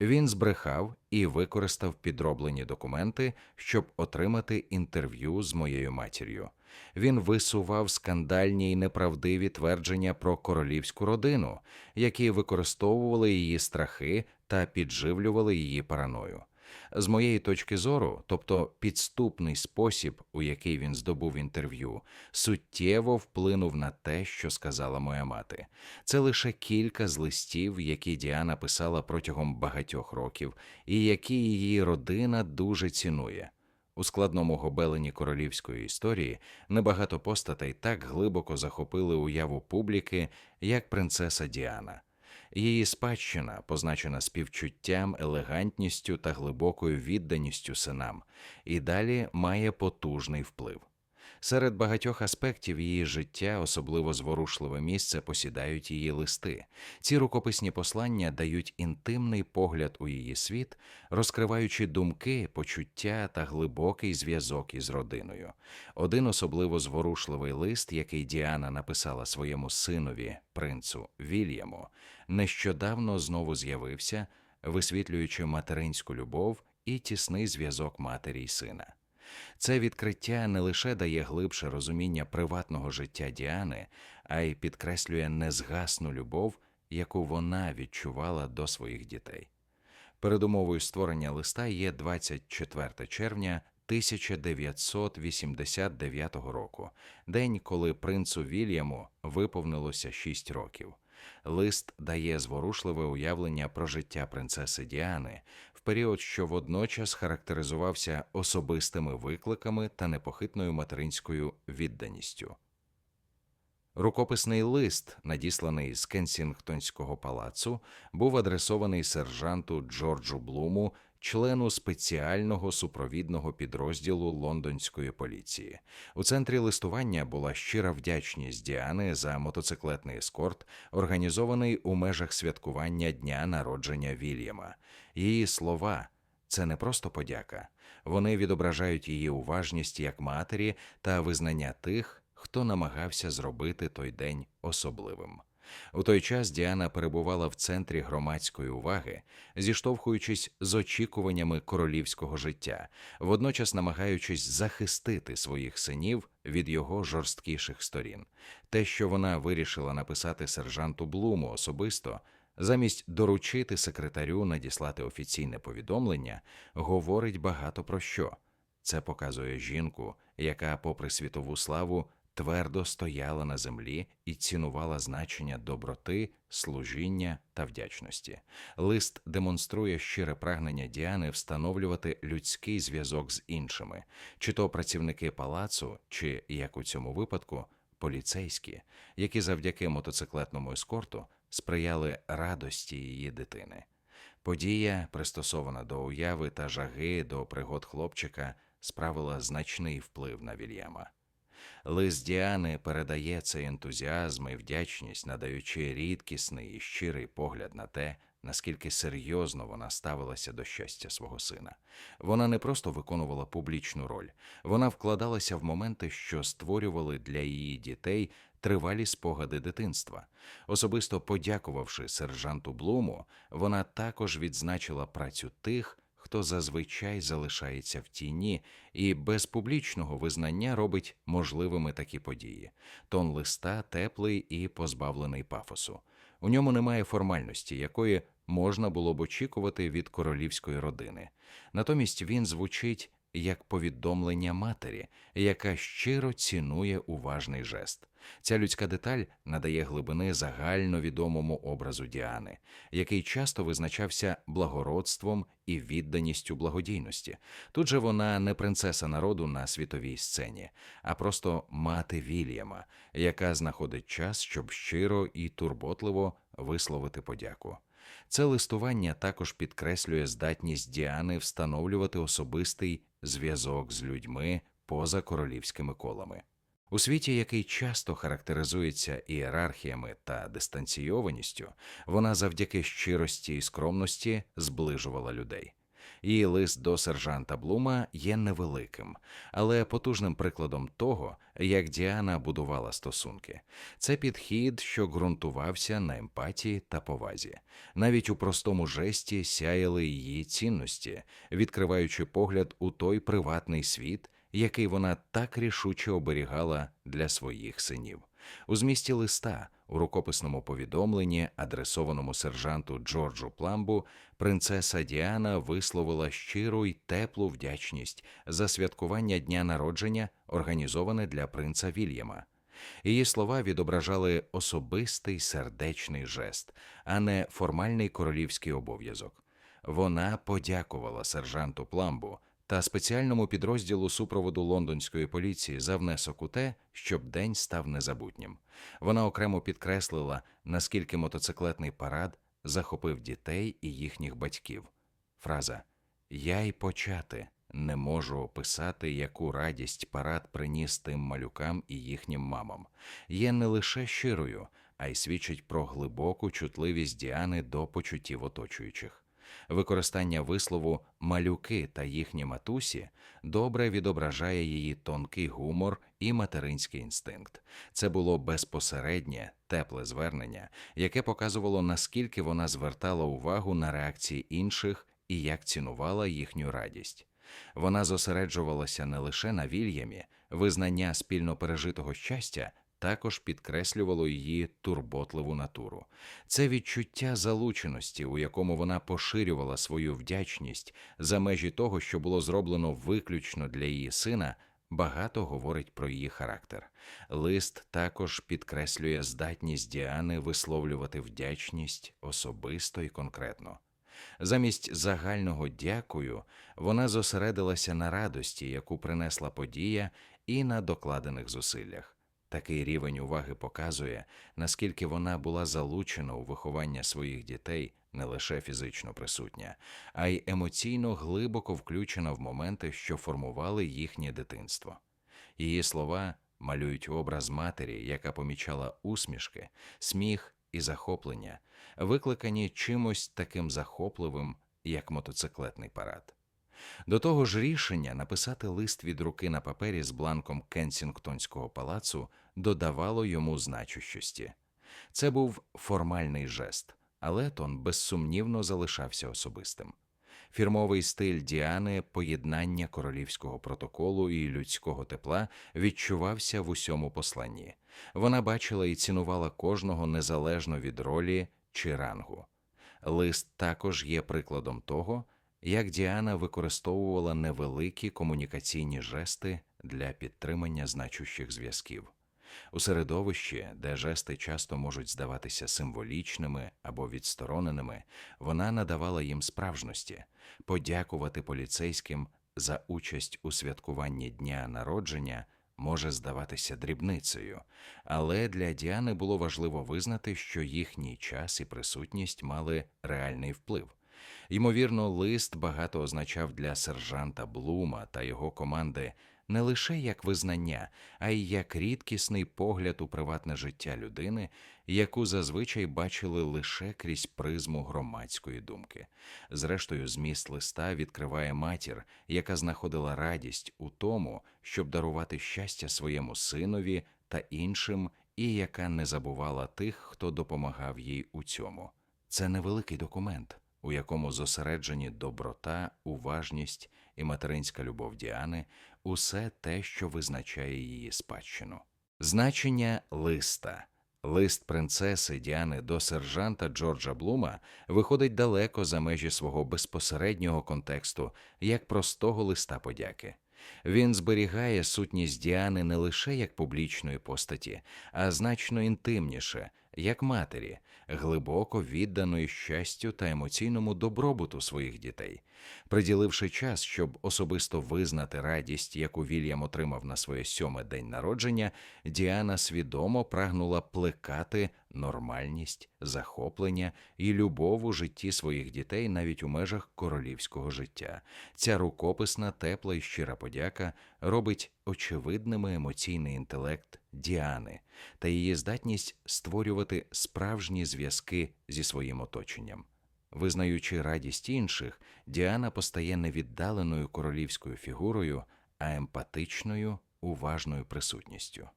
Він збрехав і використав підроблені документи, щоб отримати інтерв'ю з моєю матір'ю. Він висував скандальні й неправдиві твердження про королівську родину, які використовували її страхи та підживлювали її параною. З моєї точки зору, тобто підступний спосіб, у який він здобув інтерв'ю, суттєво вплинув на те, що сказала моя мати. Це лише кілька з листів, які Діана писала протягом багатьох років, і які її родина дуже цінує. У складному гобелені королівської історії небагато постатей так глибоко захопили уяву публіки, як принцеса Діана. Її спадщина позначена співчуттям, елегантністю та глибокою відданістю синам, і далі має потужний вплив. Серед багатьох аспектів її життя особливо зворушливе місце посідають її листи. Ці рукописні послання дають інтимний погляд у її світ, розкриваючи думки, почуття та глибокий зв'язок із родиною. Один особливо зворушливий лист, який Діана написала своєму синові, принцу Вільяму, нещодавно знову з'явився, висвітлюючи материнську любов і тісний зв'язок матері й сина. Це відкриття не лише дає глибше розуміння приватного життя Діани, а й підкреслює незгасну любов, яку вона відчувала до своїх дітей. Передумовою створення листа є 24 червня 1989 року, день, коли принцу Вільяму виповнилося 6 років. Лист дає зворушливе уявлення про життя принцеси Діани період, що водночас характеризувався особистими викликами та непохитною материнською відданістю. Рукописний лист, надісланий з Кенсінгтонського палацу, був адресований сержанту Джорджу Блуму, члену спеціального супровідного підрозділу лондонської поліції. У центрі листування була щира вдячність Діани за мотоциклетний ескорт, організований у межах святкування дня народження Вільяма. Її слова це не просто подяка, вони відображають її уважність як матері та визнання тих, хто намагався зробити той день особливим. У той час Діана перебувала в центрі громадської уваги, зіштовхуючись з очікуваннями королівського життя, водночас намагаючись захистити своїх синів від його жорсткіших сторін. Те, що вона вирішила написати сержанту Блуму особисто, замість доручити секретарю надіслати офіційне повідомлення, говорить багато про що. Це показує жінку, яка, попри світову славу, твердо стояла на землі і цінувала значення доброти, служіння та вдячності. Лист демонструє щире прагнення Діани встановлювати людський зв'язок з іншими, чи то працівники палацу, чи як у цьому випадку. Поліцейські, які завдяки мотоциклетному ескорту сприяли радості її дитини. Подія, пристосована до уяви та жаги до пригод хлопчика, справила значний вплив на Вільяма. Лист Діани передає цей ентузіазм і вдячність, надаючи рідкісний і щирий погляд на те, наскільки серйозно вона ставилася до щастя свого сина. Вона не просто виконувала публічну роль, вона вкладалася в моменти, що створювали для її дітей тривалі спогади дитинства. Особисто подякувавши сержанту Блуму, вона також відзначила працю тих хто зазвичай залишається в тіні і без публічного визнання робить можливими такі події. Тон листа теплий і позбавлений пафосу. У ньому немає формальності, якої можна було б очікувати від королівської родини. Натомість він звучить як повідомлення матері, яка щиро цінує уважний жест. Ця людська деталь надає глибини загальновідомому образу Діани, який часто визначався благородством і відданістю благодійності. Тут же вона не принцеса народу на світовій сцені, а просто мати Вільяма, яка знаходить час, щоб щиро і турботливо висловити подяку. Це листування також підкреслює здатність Діани встановлювати особистий зв'язок з людьми поза королівськими колами. У світі, який часто характеризується ієрархіями та дистанційованістю, вона завдяки щирості і скромності зближувала людей. Її лист до сержанта Блума є невеликим, але потужним прикладом того, як Діана будувала стосунки. Це підхід, що ґрунтувався на емпатії та повазі. Навіть у простому жесті сяяли її цінності, відкриваючи погляд у той приватний світ, який вона так рішуче оберігала для своїх синів. У змісті листа, у рукописному повідомленні, адресованому сержанту Джорджу Пламбу, принцеса Діана висловила щиру й теплу вдячність за святкування дня народження, організоване для принца Вільяма. Її слова відображали особистий сердечний жест, а не формальний королівський обов'язок. Вона подякувала сержанту Пламбу та спеціальному підрозділу супроводу лондонської поліції за внесок у те, щоб день став незабутнім. Вона окремо підкреслила, наскільки мотоциклетний парад захопив дітей і їхніх батьків. Фраза Я й почати не можу описати, яку радість парад приніс тим малюкам і їхнім мамам. Є не лише щирою, а й свідчить про глибоку чутливість Діани до почуттів оточуючих. Використання вислову малюки та їхні матусі добре відображає її тонкий гумор і материнський інстинкт. Це було безпосереднє, тепле звернення, яке показувало, наскільки вона звертала увагу на реакції інших і як цінувала їхню радість. Вона зосереджувалася не лише на Вільямі, визнання спільно пережитого щастя також підкреслювало її турботливу натуру. Це відчуття залученості, у якому вона поширювала свою вдячність за межі того, що було зроблено виключно для її сина. Багато говорить про її характер. Лист також підкреслює здатність Діани висловлювати вдячність особисто і конкретно. Замість загального дякую вона зосередилася на радості, яку принесла подія, і на докладених зусиллях. Такий рівень уваги показує, наскільки вона була залучена у виховання своїх дітей не лише фізично присутня, а й емоційно глибоко включена в моменти, що формували їхнє дитинство. Її слова малюють образ матері, яка помічала усмішки, сміх і захоплення, викликані чимось таким захопливим, як мотоциклетний парад. До того ж, рішення написати лист від руки на папері з бланком Кенсінгтонського палацу додавало йому значущості. Це був формальний жест, але тон безсумнівно залишався особистим. Фірмовий стиль Діани, поєднання королівського протоколу і людського тепла відчувався в усьому посланні. Вона бачила і цінувала кожного незалежно від ролі чи рангу. Лист також є прикладом того, як Діана використовувала невеликі комунікаційні жести для підтримання значущих зв'язків. У середовищі, де жести часто можуть здаватися символічними або відстороненими, вона надавала їм справжності, подякувати поліцейським за участь у святкуванні дня народження може здаватися дрібницею, але для Діани було важливо визнати, що їхній час і присутність мали реальний вплив. Ймовірно, лист багато означав для сержанта Блума та його команди не лише як визнання, а й як рідкісний погляд у приватне життя людини, яку зазвичай бачили лише крізь призму громадської думки. Зрештою, зміст листа відкриває матір, яка знаходила радість у тому, щоб дарувати щастя своєму синові та іншим, і яка не забувала тих, хто допомагав їй у цьому. Це невеликий документ у якому зосереджені доброта, уважність і материнська любов Діани, усе те, що визначає її спадщину. Значення листа. Лист принцеси Діани до сержанта Джорджа Блума виходить далеко за межі свого безпосереднього контексту, як простого листа подяки. Він зберігає сутність Діани не лише як публічної постаті, а значно інтимніше, як матері, глибоко відданої щастю та емоційному добробуту своїх дітей, приділивши час, щоб особисто визнати радість, яку Вільям отримав на своє сьоме день народження, Діана свідомо прагнула плекати нормальність, захоплення і любов у житті своїх дітей навіть у межах королівського життя. Ця рукописна, тепла і щира подяка робить очевидними емоційний інтелект Діани та її здатність створювати справжні зв'язки зі своїм оточенням. Визнаючи радість інших, Діана постає не віддаленою королівською фігурою, а емпатичною, уважною присутністю.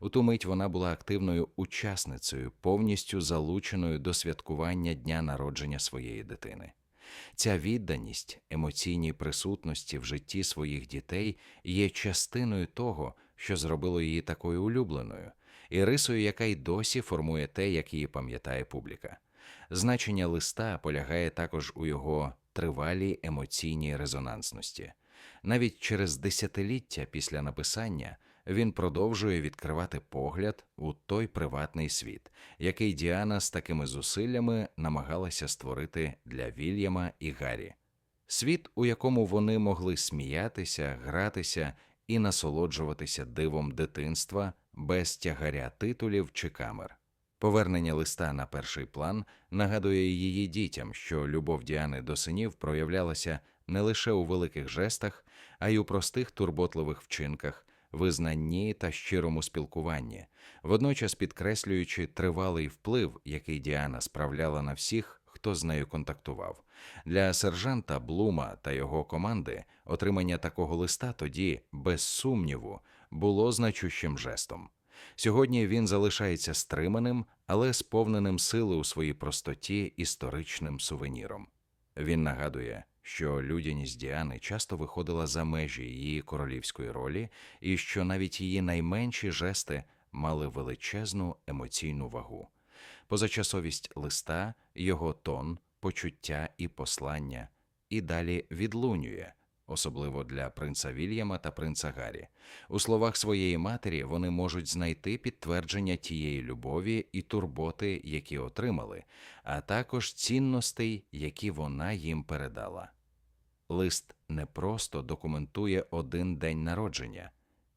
У ту мить вона була активною учасницею, повністю залученою до святкування дня народження своєї дитини. Ця відданість емоційній присутності в житті своїх дітей є частиною того, що зробило її такою улюбленою, і рисою, яка й досі формує те, як її пам'ятає публіка. Значення листа полягає також у його тривалій емоційній резонансності. Навіть через десятиліття після написання він продовжує відкривати погляд у той приватний світ, який Діана з такими зусиллями намагалася створити для Вільяма і Гаррі. Світ, у якому вони могли сміятися, гратися і насолоджуватися дивом дитинства без тягаря титулів чи камер. Повернення листа на перший план нагадує її дітям, що любов Діани до синів проявлялася не лише у великих жестах, а й у простих турботливих вчинках, визнанні та щирому спілкуванні, водночас підкреслюючи тривалий вплив, який Діана справляла на всіх, хто з нею контактував. Для сержанта Блума та його команди отримання такого листа тоді, без сумніву, було значущим жестом. Сьогодні він залишається стриманим, але сповненим сили у своїй простоті історичним сувеніром. Він нагадує, що людяність Діани часто виходила за межі її королівської ролі, і що навіть її найменші жести мали величезну емоційну вагу. Позачасовість листа, його тон, почуття і послання, і далі відлунює, особливо для принца Вільяма та принца Гаррі. У словах своєї матері вони можуть знайти підтвердження тієї любові і турботи, які отримали, а також цінностей, які вона їм передала. Лист не просто документує один день народження,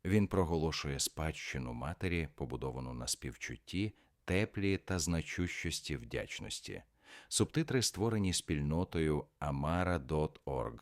він проголошує спадщину матері, побудовану на співчутті, теплі та значущості вдячності. Субтитри створені спільнотою amara.org